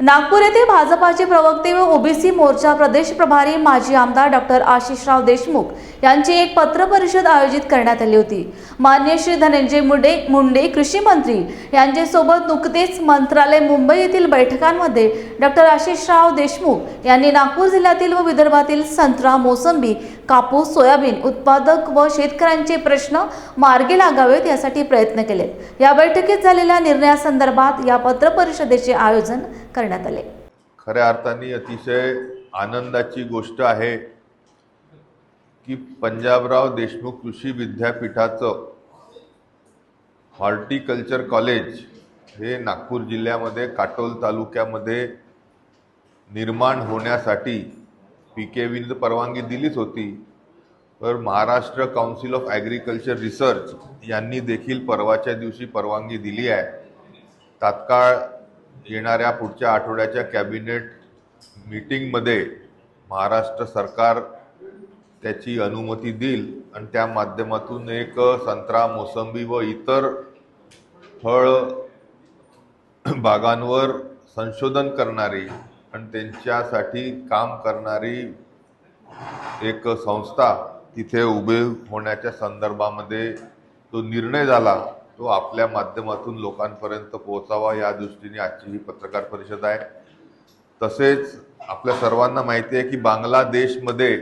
नागपूर येथे भाजपाचे प्रवक्ते व ओबीसी मोर्चा प्रदेश प्रभारी माजी आमदार डॉक्टर आशिषराव देशमुख यांची एक पत्र परिषद आयोजित करण्यात आली होती. मान्य श्री धनंजय मुंडे मुंडे कृषी मंत्री यांच्यासोबत नुकतेच मंत्रालय मुंबई येथील बैठकांमध्ये डॉक्टर आशिषराव देशमुख यांनी नागपूर जिल्ह्यातील व विदर्भातील संत्रा मोसंबी कापूस सोयाबीन उत्पादक व शेतकऱ्यांचे प्रश्न मार्गी लागावेत यासाठी प्रयत्न केले या बैठकीत झालेल्या निर्णयासंदर्भात या पत्र परिषदेचे आयोजन करण्यात आले. खऱ्या अर्थाने अतिशय आनंदाची गोष्ट आहे की पंजाबराव देशमुख कृषी विद्यापीठाचं हॉर्टिकल्चर कॉलेज हे नागपूर जिल्ह्यामध्ये काटोल तालुक्यामध्ये निर्माण होण्यासाठी पी के विने परवानगी दिलीच होती. तर Maharashtra council of agriculture research यांनी देखील परवाच्या दिवशी परवानगी दिली आहे. तात्काळ येणाऱ्या पुढच्या आठवड्याच्या कॅबिनेट मीटिंगमध्ये महाराष्ट्र सरकार त्याची अनुमती देईल आणि त्या माध्यमातून एक संत्रा मोसंबी व इतर फळ बागांवर संशोधन करणारी आणि त्यांच्यासाठी काम करणारी एक संस्था तिथे उभे होण्याच्या संदर्भामध्ये तो निर्णय झाला. तो आपल्या माध्यमातून लोकांपर्यंत पोहोचावा या दृष्टीने आजची ही पत्रकार परिषद आहे. तसेच आपल्या सर्वांना माहिती आहे की बांगलादेशमध्ये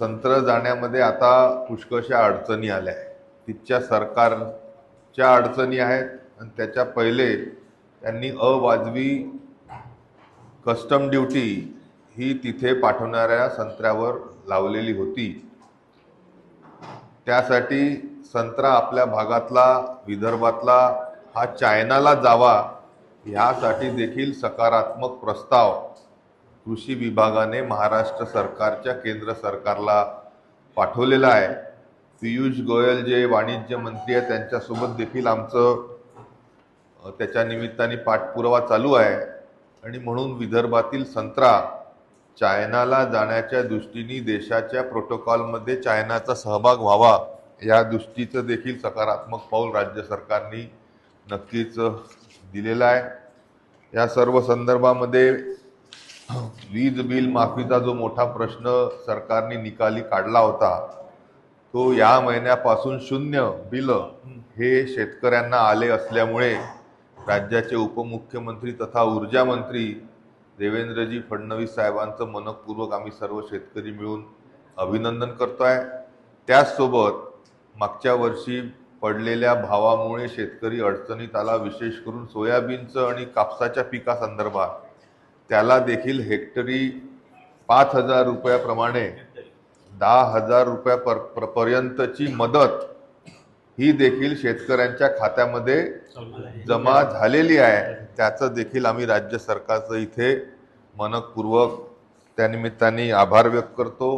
संत्र जाण्यामध्ये आता पुष्कळशा अडचणी आल्या आहेत. तिथच्या सरकारच्या अडचणी आहेत आणि त्याच्या पहिले त्यांनी अवाजवी कस्टम ड्युटी ही तिथे पाठवणाऱ्या संत्र्यावर लावलेली होती. त्यासाठी संत्रा आपल्या भागातला विदर्भातला हा चायनाला जावा ह्यासाठी देखील सकारात्मक प्रस्ताव कृषी विभागाने महाराष्ट्र सरकारच्या केंद्र सरकारला पाठवलेला आहे. पियुष गोयल जे वाणिज्य मंत्री आहेत त्यांच्यासोबत देखील आमचं त्याच्या निमित्ताने पाठपुरावा चालू आहे. आणि म्हणून विदर्भातील संत्रा चायनाला जाण्याच्या दृष्टीने देशाच्या प्रोटोकॉलमध्ये चायनाचा सहभाग व्हावा या दृष्टीचं देखील सकारात्मक पाऊल राज्य सरकारने नक्कीच दिलेलं आहे. या सर्व संदर्भामध्ये वीज बिल माफीचा जो मोठा प्रश्न सरकारने निकाली काढला होता तो या महिन्यापासून शून्य बिल हे शेतकऱ्यांना आले असल्यामुळे राज्याचे उपमुख्यमंत्री तथा ऊर्जामंत्री देवेंद्रजी फडणवीस साहेबांचं मनपूर्वक आम्ही सर्व शेतकरी मिळून अभिनंदन करतो आहे त्याचसोबत मागच्या वर्षी पडलेल्या भावामुळे शेतकरी अडचणीत आला विशेष करून सोयाबीनचं आणि कापसाच्या पिकासंदर्भात. त्याला देखील हेक्टरी पाच हजार रुपयाप्रमाणे दहा हजार रुपया पर पर्यंतची मदत ही देखील शेतकऱ्यांच्या खात्यामध्ये जमा झालेली आहे. त्याचं देखील आम्ही राज्य सरकारचं इथे मनपूर्वक त्यानिमित्ताने आभार व्यक्त करतो.